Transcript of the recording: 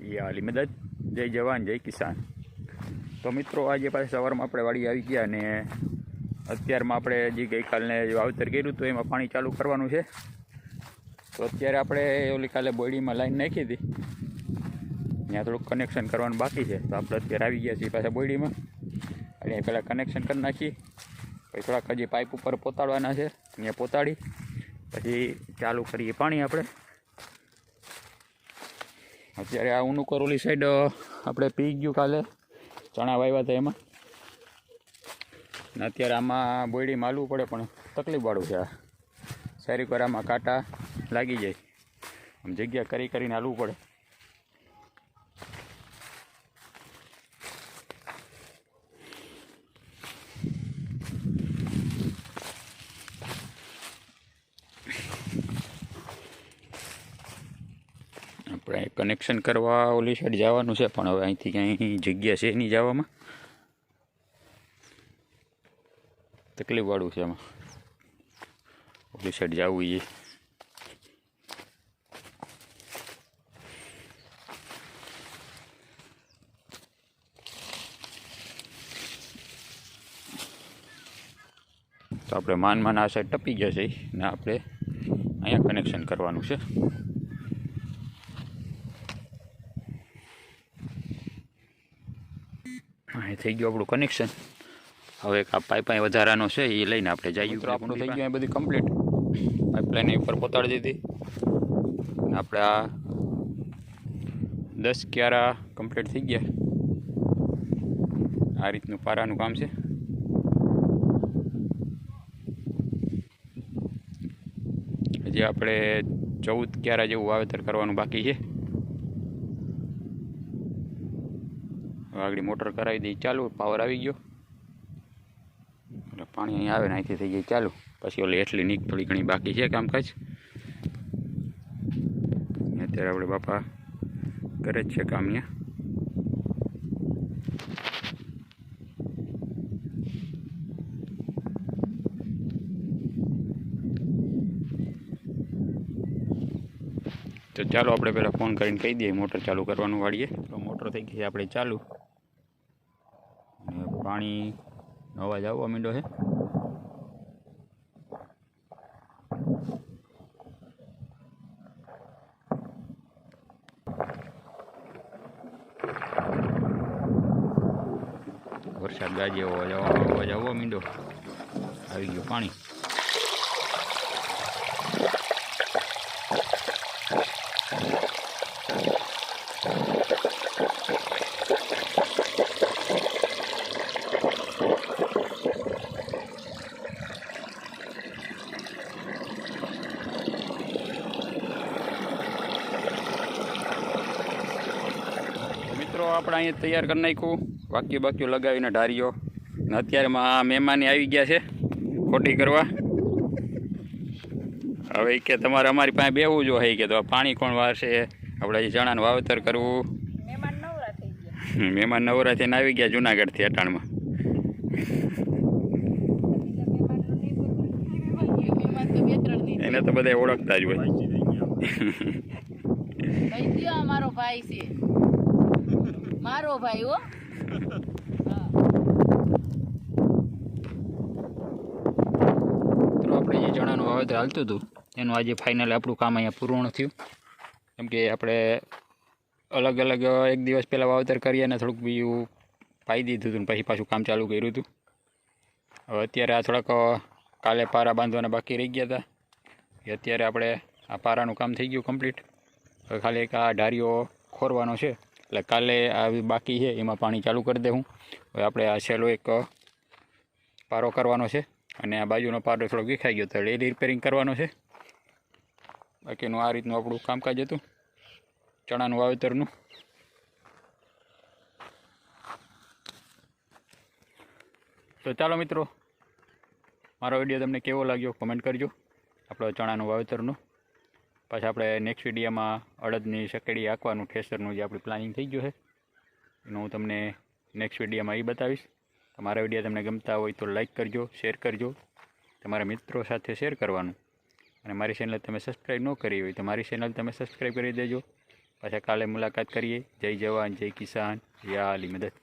આલી મદદ, જય જવાન, જય કિસાન. તો મિત્રો, આજે પાછા સવારમાં આપણે વાડી આવી ગયા અને અત્યારમાં આપણે જે ગઈકાલને વાવતર કર્યું હતું, એમાં પાણી ચાલુ કરવાનું છે. તો અત્યારે આપણે ઓલી કાલે બોડીમાં લાઈન નાખી હતી. ત્યાં થોડુંક કનેક્શન કરવાનું બાકી છે. તો આપણે અત્યારે આવી ગયા છીએ પાછા બોડીમાં. અને પહેલાં કનેક્શન કરી નાખીએ પછી થોડાક હજી પાઇપ ઉપર પોતાડવાના છે. અહીંયા પોતાડી. પછી ચાલુ કરીએ પાણી આપણે. અત્યારે આ ઓલી સાઈડ આપણે પી ગયું કાલે. ચણા વાવ્યા હતા એમાં. ને અત્યારે આમાં બોયડી માલવું પડે પણ તકલીફવાળું છે આ. સારી આમાં કાંટા લાગી જાય. આમ જગ્યા કરી કરીને હાલવું પડે. આપણે કનેક્શન કરવા ઓલી સાઈડ જવાનું છે, પણ હવે અહીંથી ક્યાંય જગ્યા છે નહીં જવામાં. તકલીફવાળું છે એમાં ઓલી સાઈડ જવું જોઈએ તો આપણે માન માન આ સાઈડ ટપી જશે ને આપણે અહીંયા કનેક્શન કરવાનું છે. અહીં થઈ ગયું આપણું કનેક્શન હવે એક આ પાઇપ વધારાનો છે એ લઈને આપણે જઈએ મિત્રો આપણું થઈ ગયું એ બધી કમ્પ્લીટ પાઇપલાઇન ઉપર પહોંચાડી દીધી. આપણે આ દસ ક્યારા કમ્પ્લીટ થઈ ગયા. આ રીતનું પારાનું કામ છે. હજી આપણે ચૌદ ક્યારા જેવું વાવેતર કરવાનું બાકી છે. આગળ મોટર કરાવી દઈએ. ચાલુ પાવર આવી ગયો. એટલે પાણી અહીં આવે ને અહીંથી થઈ જાય ચાલુ. પછી ઓલી એટલી નીક થોડી ઘણી બાકી છે કામકાજ. અત્યારે આપણે બાપા કરે જ છે કામ અહીંયા. તો ચાલો આપણે પહેલાં ફોન કરીને કહી દઈએ, મોટર ચાલુ કરવાનું વાળીએ. તો મોટર થઈ ગઈ છે આપણે ચાલુ. અને નવા અવાજ આવવા માંડ્યો છે. વરસાદ ગાજે અવાજ આવવા માંડ્યો. આવી ગયું પાણી મિત્રો આપણે અહીંયા તૈયાર કરી નાખ્યું. વાક્ય બાક્યો લગાવીને ઢારીઓ ને અત્યારેમાં મહેમાની આવી ગયા છે ખોટી કરવા. હવે કે તમારે અમારી પાસે બેવું જો હોય કે તો આ પાણી કોણ વારશે? આપણે હજી ચણાનું વાવેતર કરવું. મહેમાન નવરા થઈને આવી ગયા જુનાગઢથી અટાણમાં. એને તો બધા ઓળખતા જ હોય. ભાઈ દ્યો આ મારો ભાઈ છે. મારો ભાઈ હો. મિત્રો આપણે જે ચણાનું વાવેતર હાલતું હતું એનું આજે ફાઇનલ આપણું કામ અહીંયા પૂર્ણ થયું. કેમ કે આપણે અલગ અલગ એક દિવસ પહેલાં વાવેતર કરીએ અને થોડુંક બીજું પાઈ દીધું હતું ને પછી પાછું કામ ચાલુ કર્યું હતું. હવે અત્યારે આ થોડાક કાલે પારા બાંધવાના બાકી રહી ગયા હતા. એ અત્યારે આપણે આ પારાનું કામ થઈ ગયું કમ્પ્લીટ હવે ખાલી એક આ ઢારીઓ ખોરવાનો છે. એટલે કાલે આ બાકી છે, એમાં પાણી ચાલુ કરી દઉં હવે આપણે આ છેલ્લો એક પારો કરવાનો છે અને આ બાજુનો પારો થોડો વિખાઈ ગયો તો એ રિપેરિંગ કરવાનો છે. બાકીનું આ રીતનું આપણું કામકાજ હતું, ચણાનું વાવેતરનું. તો ચાલો મિત્રો, મારો વીડિયો તમને કેવો લાગ્યો કોમેન્ટ કરજો. આપણો ચણાનું વાવેતરનું. પાછા આપણે નેક્સ્ટ વિડીયોમાં અડદની સકેડી આંકવાનું ઠેસરનું જે આપણું પ્લાનિંગ થઈ ગયું છે, એનું હું તમને નેક્સ્ટ વિડીયોમાં એ બતાવીશ. તમારા વીડિયો તમને ગમતા હોય તો લાઈક કરજો શેર કરજો, તમારા મિત્રો સાથે શેર કરવાનું. અને મારી ચેનલ તમે સબસ્ક્રાઈબ ન કરી હોય તો મારી ચેનલ તમે સબસ્ક્રાઈબ કરી દેજો. પાછા કાલે મુલાકાત કરીએ. જય જવાન, જય કિસાન જય આલી મદદ.